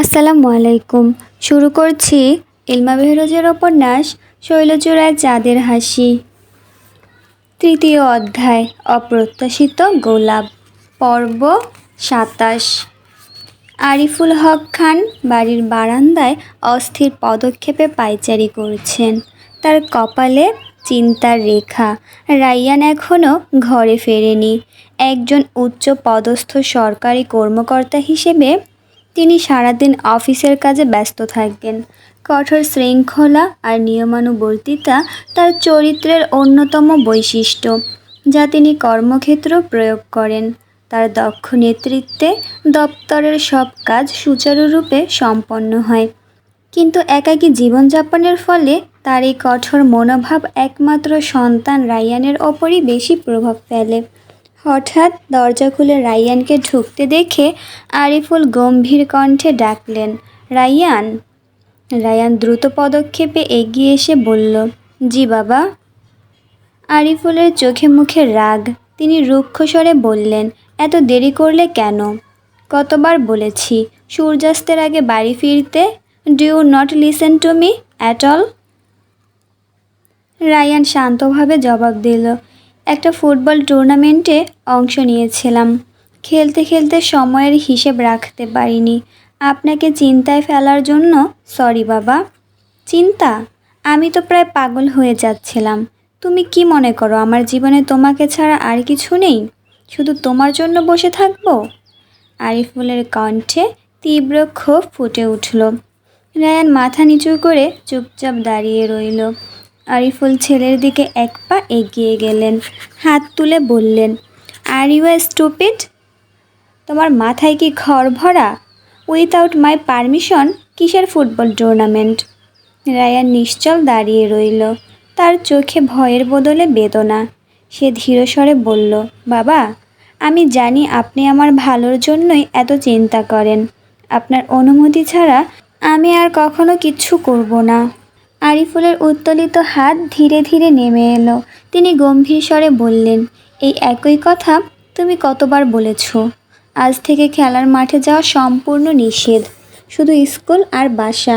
আসসালামু আলাইকুম। শুরু করছি ইলমা বেহরোজের উপন্যাস শৈলচূড়ায় চাঁদের হাসি। তৃতীয় অধ্যায়, অপ্রত্যাশিত গোলাপ। পর্ব সাতাশ। আরিফুল হক খান বাড়ির বারান্দায় অস্থির পদক্ষেপে পায়চারি করছেন। তার কপালে চিন্তার রেখা। রাইয়ান এখনও ঘরে ফেরেনি। একজন উচ্চ পদস্থ সরকারি কর্মকর্তা হিসেবে তিনি সারাদিন অফিসের কাজে ব্যস্ত থাকবেন কঠোর শৃঙ্খলা আর নিয়মানুবর্তিতা তার চরিত্রের অন্যতম বৈশিষ্ট্য, যা তিনি কর্মক্ষেত্র প্রয়োগ করেন। তার দক্ষ নেতৃত্বে দপ্তরের সব কাজ সুচারুরূপে সম্পন্ন হয়। কিন্তু একাকী জীবনযাপনের ফলে তার এই কঠোর মনোভাব একমাত্র সন্তান রায়ানের ওপরই বেশি প্রভাব ফেলে। হঠাৎ দরজা খুলে রাইয়ানকে ঢুকতে দেখে আরিফুল গম্ভীর কণ্ঠে ডাকলেন, রাইয়ান? রায়ান দ্রুত পদক্ষেপে এগিয়ে এসে বলল, জি বাবা। আরিফুলের চোখে মুখে রাগ, তিনি রুক্ষ স্বরে বললেন, এত দেরি করলে কেন? কতবার বলেছি, সূর্যাস্তের আগে বাড়ি ফিরতে? Do you not listen to me at all Ryan শান্তভাবে জবাব দিল একটা ফুটবল টুর্নামেন্টে অংশ নিয়েছিলাম। খেলতে খেলতে সময়ের হিসেব রাখতে পারিনি। আপনাকে চিন্তায় ফেলার জন্য সরি, বাবা। চিন্তা? আমি তো প্রায় পাগল হয়ে যাচ্ছিলাম। তুমি কি মনে করো, আমার জীবনে তোমাকে ছাড়া আর কিছু নেই? শুধু তোমার জন্য বসে থাকব? আরিফুলের কণ্ঠে তীব্র ক্ষোভ ফুটে উঠল। রায়ান মাথা নিচু করে চুপচাপ দাঁড়িয়ে রইল। আরিফুল ছেলের দিকে এক পা এগিয়ে গেলেন, হাত তুলে বললেন আর ইউ এ স্টুপিড তোমার মাথায় কি খড় ভরা? উইথাউট মাই পারমিশন কিসের ফুটবল টুর্নামেন্ট রায়ান নিশ্চল দাঁড়িয়ে রইল। তার চোখে ভয়ের বদলে বেদনা। সে ধীরস্বরে বলল, বাবা, আমি জানি আপনি আমার ভালোর জন্যই এত চিন্তা করেন। আপনার অনুমতি ছাড়া আমি আর কখনো কিচ্ছু করব না। আরিফুলের উত্তোলিত হাত ধীরে ধীরে নেমে এলো। তিনি গম্ভীর স্বরে বললেন, এই একই কথা তুমি কতবার বলেছ? আজ থেকে খেলার মাঠে যাওয়া সম্পূর্ণ নিষেধ। শুধু স্কুল আর বাসা।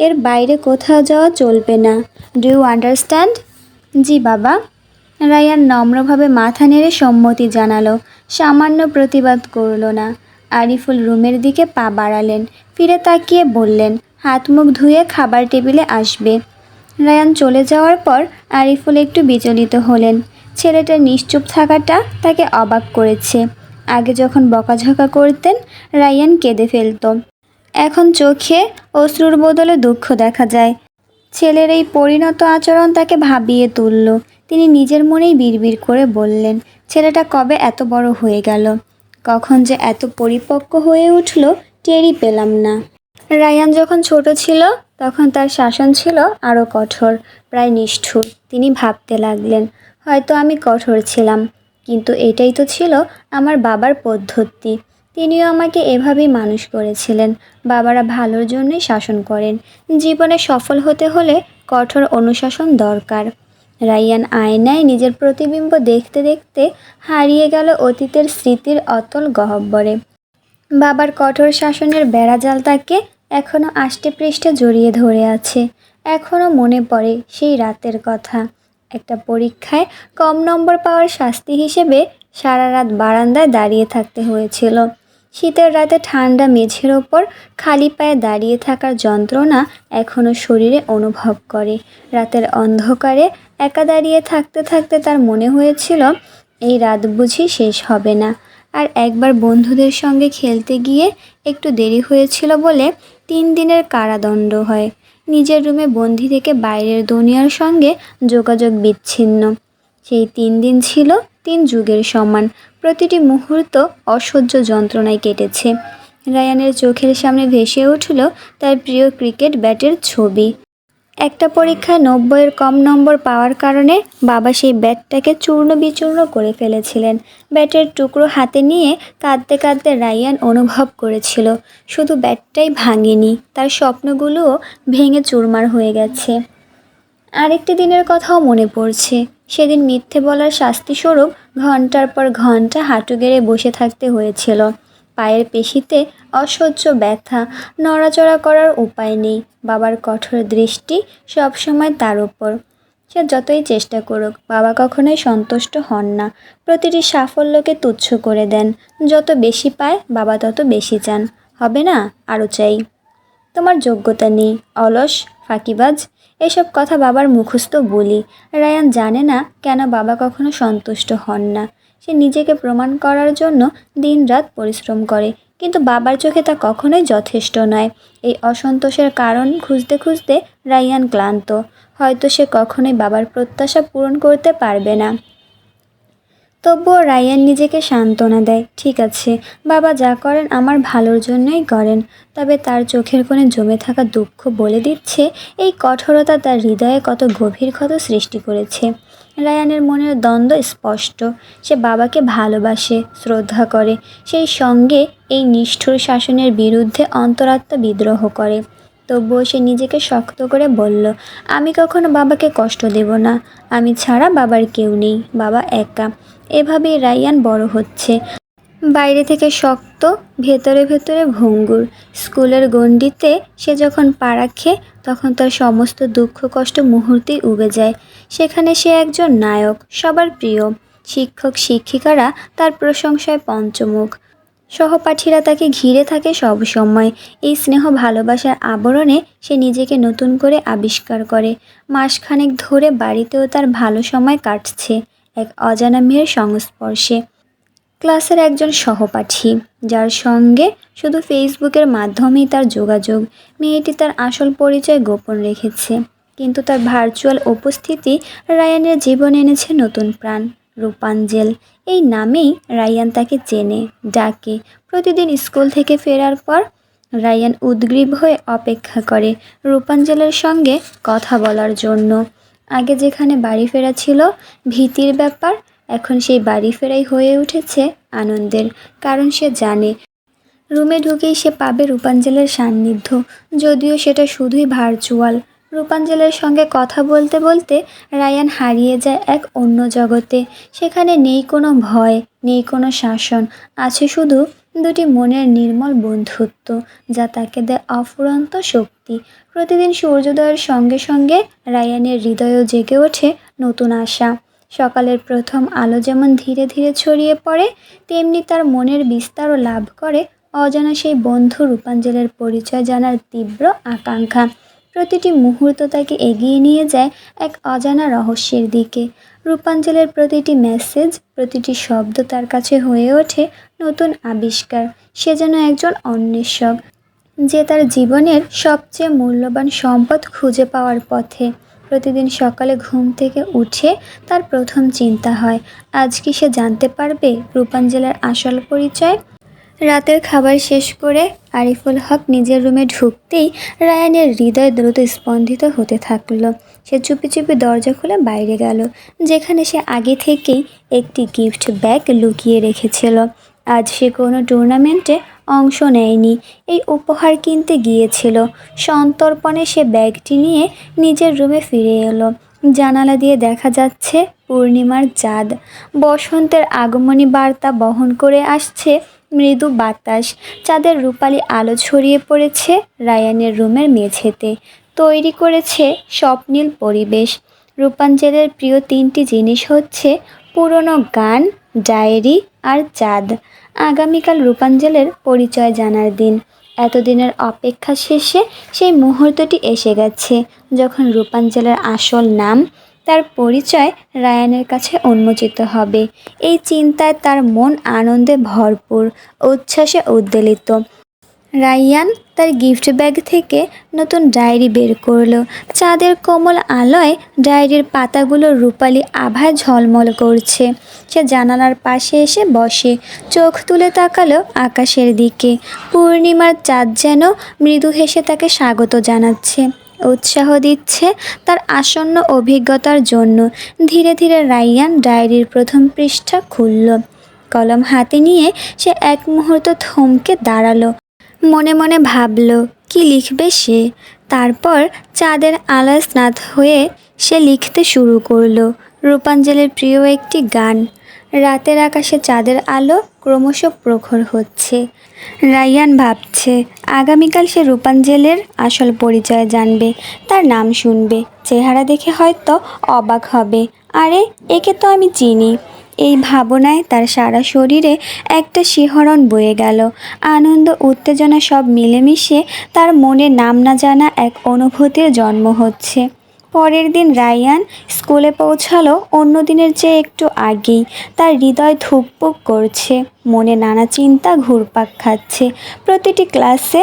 এর বাইরে কোথাও যাওয়া চলবে না। ডু ইউ আন্ডারস্ট্যান্ড জি, বাবা। রায়ান নম্রভাবে মাথা নেড়ে সম্মতি জানালো। সামান্য প্রতিবাদ করল না। আরিফুল রুমের দিকে পা বাড়ালেন। ফিরে তাকিয়ে বললেন হাত মুখ ধুয়ে খাবার টেবিলে আসবে। রায়ান চলে যাওয়ার পর আরিফুল একটু বিচলিত হলেন। ছেলেটার নিশ্চুপ থাকাটা তাকে অবাক করেছে। আগে যখন বকাঝকা করতেন, রায়ান কেঁদে ফেলত। এখন চোখে অশ্রুর বদলে দুঃখ দেখা যায়। ছেলের এই পরিণত আচরণ তাকে ভাবিয়ে তুলল। তিনি নিজের মনেই বিড়বিড় করে বললেন, ছেলেটা কবে এত বড় হয়ে গেল? কখন যে এত পরিপক্ক হয়ে উঠল, টেরই পেলাম না। রায়ান যখন ছোট ছিল, তখন তার শাসন ছিল আরও কঠোর, প্রায় নিষ্ঠুর। তিনি ভাবতে লাগলেন, হয়তো আমি কঠোর ছিলাম, কিন্তু এটাই তো ছিল আমার বাবার পদ্ধতি। তিনিও আমাকে এভাবেই মানুষ করেছিলেন। বাবারা ভালোর জন্যই শাসন করেন। জীবনে সফল হতে হলে কঠোর অনুশাসন দরকার। রাইয়ান আয়নায় নিজের প্রতিবিম্ব দেখতে দেখতে হারিয়ে গেল অতীতের স্মৃতির অতল গহব্বরে। বাবার কঠোর শাসনের বেড়াজাল তাকে এখনও আষ্টে পৃষ্ঠে জড়িয়ে ধরে আছে। এখনও মনে পড়ে সেই রাতের কথা। একটা পরীক্ষায় কম নম্বর পাওয়ার শাস্তি হিসেবে সারা রাত বারান্দায় দাঁড়িয়ে থাকতে হয়েছিল। শীতের রাতে ঠান্ডা মেঝের ওপর খালি পায়ে দাঁড়িয়ে থাকার যন্ত্রণা এখনও শরীরে অনুভব করে। রাতের অন্ধকারে একা দাঁড়িয়ে থাকতে থাকতে তার মনে হয়েছিল, এই রাত বুঝি শেষ হবে না। আর একবার বন্ধুদের সঙ্গে খেলতে গিয়ে একটু দেরি হয়েছিল বলে তিন দিনের কারাদণ্ড হয়। নিজের রুমে বন্দি থেকে বাইরের দুনিয়ার সঙ্গে যোগাযোগ বিচ্ছিন্ন। সেই তিন দিন ছিল তিন যুগের সমান। প্রতিটি মুহূর্ত অসহ্য যন্ত্রণায় কেটেছে। রায়ানের চোখের সামনে ভেসে উঠল তার প্রিয় ক্রিকেট ব্যাটের ছবি। একটা পরীক্ষায় নব্বইয়ের কম নম্বর পাওয়ার কারণে বাবা সেই ব্যাটটাকে চূর্ণ বিচূর্ণ করে ফেলেছিলেন। ব্যাটের টুকরো হাতে নিয়ে কাঁদতে কাঁদতে রায়ান অনুভব করেছিল। শুধু ব্যাটটাই ভাঙেনি, তার স্বপ্নগুলোও ভেঙে চুরমার হয়ে গেছে। আরেকটি দিনের কথাও মনে পড়ছে। সেদিন মিথ্যে বলার শাস্তিস্বরূপ ঘণ্টার পর ঘণ্টা হাঁটু গেড়ে বসে থাকতে হয়েছিল। পায়ের পেশিতে অসহ্য ব্যথা, নড়াচড়া করার উপায় নেই। বাবার কঠোর দৃষ্টি সবসময় তার উপর। সে যতই চেষ্টা করুক, বাবা কখনোই সন্তুষ্ট হন না। প্রতিটি সাফল্যকে তুচ্ছ করে দেন। যত বেশি পায়, বাবা তত বেশি চান। হবে না? আরও চাই। তোমার যোগ্যতা নেই। অলস, ফাঁকিবাজ, এসব কথা বাবার মুখস্থ বলি। রায়ান জানে না কেন বাবা কখনো সন্তুষ্ট হন না। সে নিজেকে প্রমাণ করার জন্য দিনরাত পরিশ্রম করে। কিন্তু বাবার চোখে তা কখনোই যথেষ্ট নয়। এই অসন্তোষের কারণ খুঁজতে খুঁজতে রায়ান ক্লান্ত। হয়তো সে কখনোই বাবার প্রত্যাশা পূরণ করতে পারবে না। তবুও রায়ান নিজেকে সান্ত্বনা দেয়, ঠিক আছে, বাবা যা করেন আমার ভালোর জন্যই করেন। তবে তার চোখের কোণে জমে থাকা দুঃখ বলে দিচ্ছে এই কঠোরতা তার হৃদয়ে কত গভীর ক্ষত সৃষ্টি করেছে। রায়ানের মনের দ্বন্দ্ব স্পষ্ট। সে বাবাকে ভালোবাসে, শ্রদ্ধা করে। সেই সঙ্গে এই নিষ্ঠুর শাসনের বিরুদ্ধে অন্তরাত্মা বিদ্রোহ করে। তবুও সে নিজেকে শক্ত করে বলল, আমি কখনো বাবাকে কষ্ট দেব না। আমি ছাড়া বাবার কেউ নেই। বাবা একা। এভাবেই রায়ান বড় হচ্ছে। বাইরে থেকে শক্ত, ভেতরে ভেতরে ভঙ্গুর। স্কুলের গণ্ডিতে সে যখন পা রাখে তখন তার সমস্ত দুঃখ, কষ্ট মুহূর্তেই উবে যায়। সেখানে সে একজন নায়ক, সবার প্রিয়। শিক্ষক, শিক্ষিকারা তার প্রশংসায় পঞ্চমুখ। সহপাঠীরা তাকে ঘিরে থাকে সব সময়। এই স্নেহ ভালোবাসার আবরণে সে নিজেকে নতুন করে আবিষ্কার করে। মাসখানেক ধরে বাড়িতেও তার ভালো সময় কাটছে, এক অজানা মেয়ের সংস্পর্শে। ক্লাসের একজন সহপাঠী, যার সঙ্গে শুধু ফেসবুকের মাধ্যমেই তার যোগাযোগ। মেয়েটি তার আসল পরিচয় গোপন রেখেছে, কিন্তু তার ভার্চুয়াল উপস্থিতি রায়ানের জীবনে এনেছে নতুন প্রাণ, রূপাঞ্জেল। এই নামেই রায়ান তাকে চেনে, ডাকে। প্রতিদিন স্কুল থেকে ফেরার পর রায়ান উদ্গ্রীব হয়ে অপেক্ষা করে রূপাঞ্জলের সঙ্গে কথা বলার জন্য। আগে যেখানে বাড়ি ফেরা ছিল, ভীতির ব্যাপার এখন সেই বাড়ি ফেরাই হয়ে উঠেছে আনন্দের, কারণ সে জানে। রুমে ঢুকেই সে পাবে রূপাঞ্জলের সান্নিধ্য। যদিও সেটা শুধুই ভার্চুয়াল রূপাঞ্জলের সঙ্গে কথা বলতে বলতে রায়ান হারিয়ে যায় এক অন্য জগতে। সেখানে নেই কোনো ভয়, নেই কোনো শাসন, আছে শুধু দুটি মনের নির্মল বন্ধুত্ব, যা তাকে দেয় অফুরন্ত শক্তি। প্রতিদিন সূর্যোদয়ের সঙ্গে সঙ্গে রায়ানের হৃদয়ও জেগে ওঠে নতুন আশা। সকালের প্রথম আলো যেমন ধীরে ধীরে ছড়িয়ে পড়ে, তেমনি তার মনের বিস্তারও লাভ করে। অজানা সেই বন্ধু রূপাঞ্জলের পরিচয় জানার তীব্র আকাঙ্ক্ষা। প্রতিটি মুহূর্ত তাকে এগিয়ে নিয়ে যায় এক অজানা রহস্যের দিকে। রূপাঞ্জলের প্রতিটি মেসেজ প্রতিটি শব্দ তার কাছে হয়ে ওঠে নতুন আবিষ্কার। সে যেন একজন অন্বেষক, যে তার জীবনের সবচেয়ে মূল্যবান সম্পদ খুঁজে পাওয়ার পথে। প্রতিদিন সকালে ঘুম থেকে উঠে তার প্রথম চিন্তা হয়। আজ কি সে জানতে পারবে রূপাঞ্জলের আসল পরিচয়? রাতের খাবার শেষ করে আরিফুল হক নিজের রুমে ঢুকতেই রায়ানের হৃদয় দ্রুত স্পন্দিত হতে থাকল। সে চুপি চুপি দরজা খুলে বাইরে গেল, যেখানে সে আগে থেকেই একটি গিফট ব্যাগ লুকিয়ে রেখেছিল। আজ সে কোনো টুর্নামেন্টে অংশ নেয়নি। এই উপহার কিনতে গিয়েছিল। সন্তর্পণে সে ব্যাগটি নিয়ে নিজের রুমে ফিরে এলো। জানালা দিয়ে দেখা যাচ্ছে পূর্ণিমার চাঁদ। বসন্তের আগমনী বার্তা বহন করে আসছে মৃদু বাতাস। চাঁদের রূপালি আলো ছড়িয়ে পড়েছে রায়ানের রুমের মেঝেতে। তৈরি করেছে স্বপ্নীল পরিবেশ। রূপাঞ্জলের প্রিয় তিনটি জিনিস হচ্ছে পুরনো গান, ডায়েরি আর চাঁদ। আগামীকাল রূপাঞ্জলের পরিচয় জানার দিন। এতদিনের অপেক্ষা শেষে সেই মুহূর্তটি এসে গেছে, যখন রূপাঞ্জলের আসল নাম, তার পরিচয় রায়ানের কাছে উন্মোচিত হবে। এই চিন্তায় তার মন আনন্দে ভরপুর, উচ্ছ্বাসে উদ্বেলিত। রায়ান তার গিফট ব্যাগ থেকে নতুন ডায়েরি বের করল। চাঁদের কোমল আলোয় ডায়েরির পাতাগুলো রূপালি আভায় ঝলমল করছে। সে জানালার পাশে এসে বসে, চোখ তুলে তাকালো আকাশের দিকে। পূর্ণিমার চাঁদ যেন মৃদু হেসে তাকে স্বাগত জানাচ্ছে, উৎসাহ দিচ্ছে তার আসন্ন অভিজ্ঞতার জন্য। ধীরে ধীরে রায়ান ডায়েরির প্রথম পৃষ্ঠা খুলল। কলম হাতে নিয়ে সে এক মুহূর্ত থমকে দাঁড়াল। মনে মনে ভাবল, কি লিখবে সে? তারপর চাঁদের আলোয় স্নাত হয়ে সে লিখতে শুরু করল, রূপাঞ্জলির প্রিয় একটি গান। রাতের আকাশে চাঁদের আলো ক্রমশ প্রখর হচ্ছে। রায়ান ভাবছে, আগামীকাল সে রূপাঞ্জলের আসল পরিচয় জানবে, তার নাম শুনবে। চেহারা দেখে হয়তো অবাক হবে। আরে, একে তো আমি চিনি। এই ভাবনায় তার সারা শরীরে একটা শিহরণ বয়ে গেল। আনন্দ, উত্তেজনা সব মিলেমিশে তার মনে নাম না জানা এক অনুভূতির জন্ম হচ্ছে। পরের দিন রায়ান স্কুলে পৌঁছালো অন্য দিনের চেয়ে একটু আগেই। তার হৃদয় ধুকপুক করছে, মনে নানা চিন্তা ঘুরপাক খাচ্ছে। প্রতিটি ক্লাসে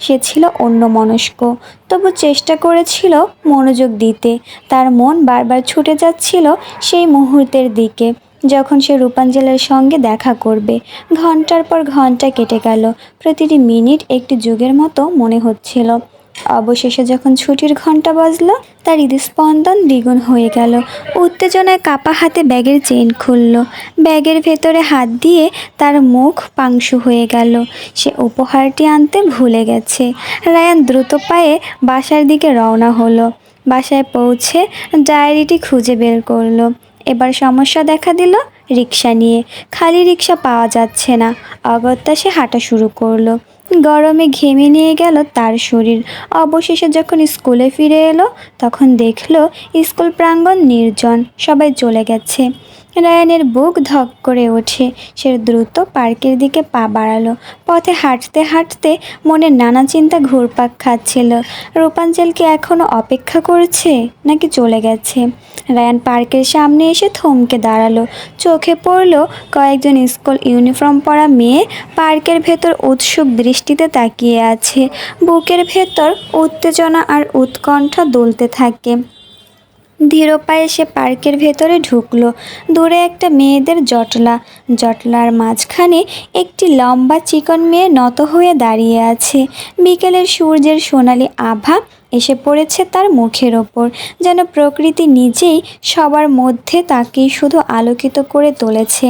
সে ছিল অন্যমনস্ক, তবু চেষ্টা করেছিল মনোযোগ দিতে। তার মন বারবার ছুটে যাচ্ছিল সেই মুহূর্তের দিকে। যখন সে রূপাঞ্জলের সঙ্গে দেখা করবে। ঘণ্টার পর ঘণ্টা কেটে গেল। প্রতিটি মিনিট একটি যুগের মতো মনে হচ্ছিল। অবশেষে যখন ছুটির ঘণ্টা বাজলো, তার হৃদস্পন্দন দ্বিগুণ হয়ে গেল। উত্তেজনায় কাপা হাতে ব্যাগের চেন খুলল। ব্যাগের ভেতরে হাত দিয়ে তার মুখ পাংশু হয়ে গেল। সে উপহারটি আনতে ভুলে গেছে। রায়ান দ্রুত পায়ে বাসার দিকে রওনা হলো। বাসায় পৌঁছে ডায়েরিটি খুঁজে বের করল। এবার সমস্যা দেখা দিল রিক্সা নিয়ে। খালি রিক্সা পাওয়া যাচ্ছে না। অগত্যা সে হাঁটা শুরু করল। গরমে ঘেমে নিয়ে গেল তার শরীর। অবশেষে যখন স্কুলে ফিরে এলো, তখন দেখল স্কুল প্রাঙ্গণ নির্জন, সবাই চলে গেছে। রায়ানের বুক ধক করে ওঠে। সে দ্রুত পার্কের দিকে পা বাড়ালো। পথে হাঁটতে হাঁটতে মনে নানা চিন্তা ঘুরপাক খাচ্ছিল। রূপাঞ্চল কি এখনও অপেক্ষা করছে নাকি চলে গেছে? রায়ান পার্কের সামনে এসে থমকে দাঁড়াল। চোখে পড়ল কয়েকজন স্কুল ইউনিফর্ম পরা মেয়ে। পার্কের ভেতর উৎসুক দৃষ্টিতে তাকিয়ে আছে। বুকের ভেতর উত্তেজনা আর উৎকণ্ঠা দুলতে থাকে। ধীর পায়ে সে পার্কের ভেতরে ঢুকলো। দূরে একটা মেয়েদের জটলা। জটলার মাঝখানে একটি লম্বা চিকন মেয়ে নত হয়ে দাঁড়িয়ে আছে। বিকেলের সূর্যের সোনালি আভা এসে পড়েছে তার মুখের ওপর, যেন প্রকৃতি নিজেই সবার মধ্যে তাকেই শুধু আলোকিত করে তুলেছে।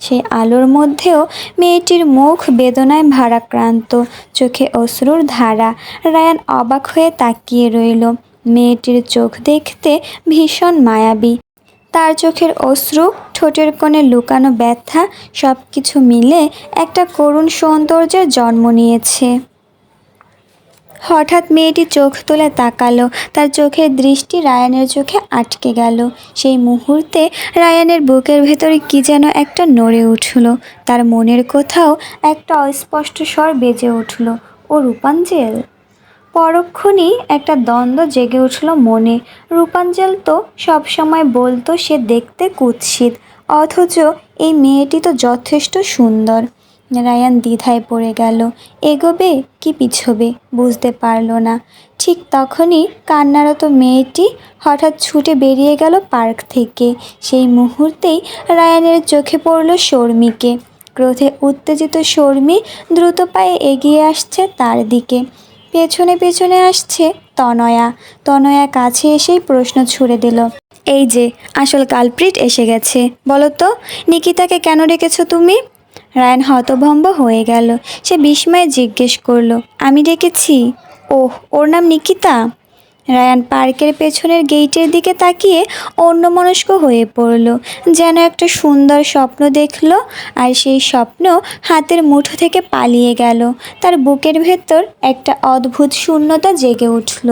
সেই আলোর মধ্যেও মেয়েটির মুখ বেদনায় ভারাক্রান্ত, চোখে অশ্রুর ধারা। রায়ান অবাক হয়ে তাকিয়ে রইল। মেয়েটির চোখ দেখতে ভীষণ মায়াবী। তার চোখের অশ্রু, ঠোঁটের কোণে লুকানো ব্যথা সব কিছু মিলে একটা করুণ সৌন্দর্যের জন্ম নিয়েছে। হঠাৎ মেয়েটি চোখ তুলে তাকালো। তার চোখের দৃষ্টি রায়ানের চোখে আটকে গেল। সেই মুহূর্তে রায়ানের বুকের ভেতরে কি যেন একটা নড়ে উঠল। তার মনের কোথাও একটা অস্পষ্ট স্বর বেজে উঠল। ও রূপাঞ্জেল? পরক্ষণই একটা দ্বন্দ্ব জেগে উঠল মনে। রূপাঞ্জল তো সবসময় বলতো, সে দেখতে কুৎসিত। অথচ এই মেয়েটি তো যথেষ্ট সুন্দর। রায়ান দ্বিধায় পড়ে গেল। এগোবে কি পিছবে বুঝতে পারল না। ঠিক তখনই কান্নারত মেয়েটি হঠাৎ ছুটে বেরিয়ে গেল পার্ক থেকে। সেই মুহূর্তেই রায়ানের চোখে পড়ল শর্মিকে। ক্রোধে উত্তেজিত শর্মি দ্রুত পায়ে এগিয়ে আসছে তার দিকে। পেছনে পেছনে আসছে তনয়া। তনয়া কাছে এসেই প্রশ্ন ছুড়ে দিল, এই যে, আসল কালপ্রিট এসে গেছে। বলো তো, নিকিতাকে কেন রেখেছো তুমি? রায়ান হতভম্ব হয়ে গেল। সে বিস্ময়ে জিজ্ঞেস করল, আমি ডেকেছি? ওহ, ওর নাম নিকিতা। রায়ান পার্কের পেছনের গেইটের দিকে তাকিয়ে অন্যমনস্ক হয়ে পড়ল, যেন একটা সুন্দর স্বপ্ন দেখল আর সেই স্বপ্ন হাতের মুঠো থেকে পালিয়ে গেল। তার বুকের ভেতর একটা অদ্ভুত শূন্যতা জেগে উঠল।